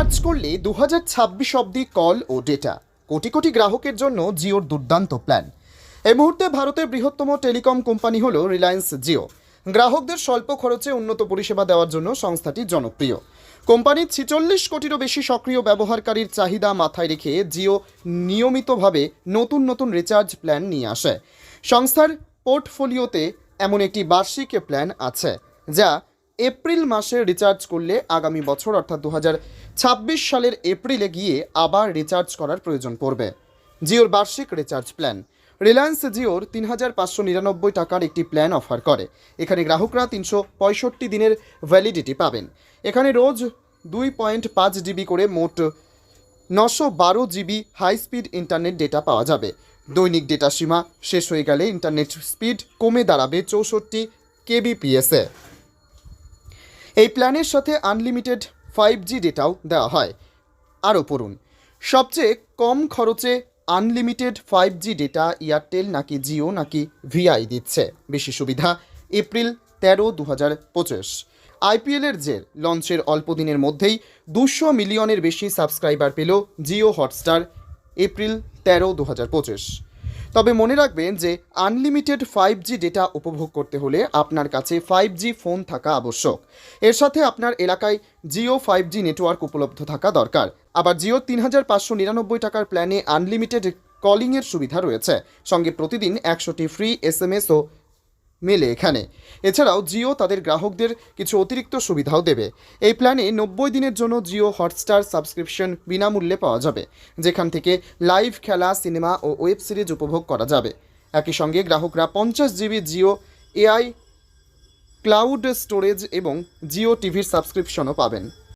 Recharge করলে দু হাজার ছাব্বিশ অব্দি কল ও ডেটা। কোটি কোটি গ্রাহকের জন্য জিওর দুর্দান্ত প্ল্যান। এই মুহূর্তে ভারতের বৃহত্তম টেলিকম কোম্পানি হল রিলায়েন্স জিও। গ্রাহকদের স্বল্প খরচে উন্নত পরিষেবা দেওয়ার জন্য সংস্থাটি জনপ্রিয়। কোম্পানির ছিচল্লিশ কোটিরও বেশি সক্রিয় ব্যবহারকারীর চাহিদা মাথায় রেখে জিও নিয়মিতভাবে নতুন নতুন রিচার্জ প্ল্যান নিয়ে আসে। সংস্থার পোর্টফোলিওতে এমন একটি বার্ষিক প্ল্যান আছে, যা এপ্রিল মাসে রিচার্জ করলে আগামী বছর, অর্থাৎ দু সালের এপ্রিলে গিয়ে আবার রিচার্জ করার প্রয়োজন পড়বে। জিওর বার্ষিক রিচার্জ প্ল্যান রিলায়েন্স জিওর তিন হাজার পাঁচশো নিরানব্বই টাকার একটি প্ল্যান অফার করে। এখানে গ্রাহকরা তিনশো পঁয়ষট্টি দিনের ভ্যালিডিটি পাবেন। এখানে রোজ দুই পয়েন্ট পাঁচ জিবি করে মোট নশো বারো GB high speed internet data পাওয়া যাবে। দৈনিক ডেটা সীমা শেষ হয়ে গেলে ইন্টারনেট স্পিড কমে দাঁড়াবে চৌষট্টি কেবিপিএসে এই প্ল্যানের সাথে আনলিমিটেড ফাইভ জি ডেটাও দেওয়া হয়। আরও পড়ুন। সবচেয়ে কম খরচে unlimited five G data Airtel নাকি জিও নাকি ভিআই দিচ্ছে? বেশি সুবিধা, এপ্রিল তেরো দু হাজার পঁচিশ আইপিএলের জের, লঞ্চের অল্প দিনের মধ্যেই দুশো মিলিয়নের বেশি সাবস্ক্রাইবার পেল জিও হটস্টার, এপ্রিল তেরো দু হাজার পঁচিশ। তবে মনে রাখবেন যে আনলিমিটেড ফাইভ জি ডেটা উপভোগ করতে হলে আপনার কাছে ফাইভ জি ফোন থাকা আবশ্যক। এর সাথে আপনার এলাকায় জিও ফাইভ জি নেটওয়ার্ক উপলব্ধ থাকা দরকার। আবার জিও তিন হাজার পাঁচশো নিরানব্বই টাকার প্ল্যানে আনলিমিটেড কলিংয়ের সুবিধা রয়েছে। সঙ্গে প্রতিদিন একশোটি ফ্রি এস এম এসও মেলে এখানে। এছাড়াও জিও তাদের গ্রাহকদের কিছু অতিরিক্ত সুবিধাও দেবে। এই প্ল্যানে নব্বই দিনের জন্য জিও হটস্টার সাবস্ক্রিপশন বিনামূল্যে পাওয়া যাবে, যেখান থেকে লাইভ খেলা, সিনেমা ও ওয়েব সিরিজ উপভোগ করা যাবে। একই সঙ্গে গ্রাহকরা পঞ্চাশ GB Jio, AI, cloud storage এবং জিও টিভির সাবস্ক্রিপশনও পাবেন।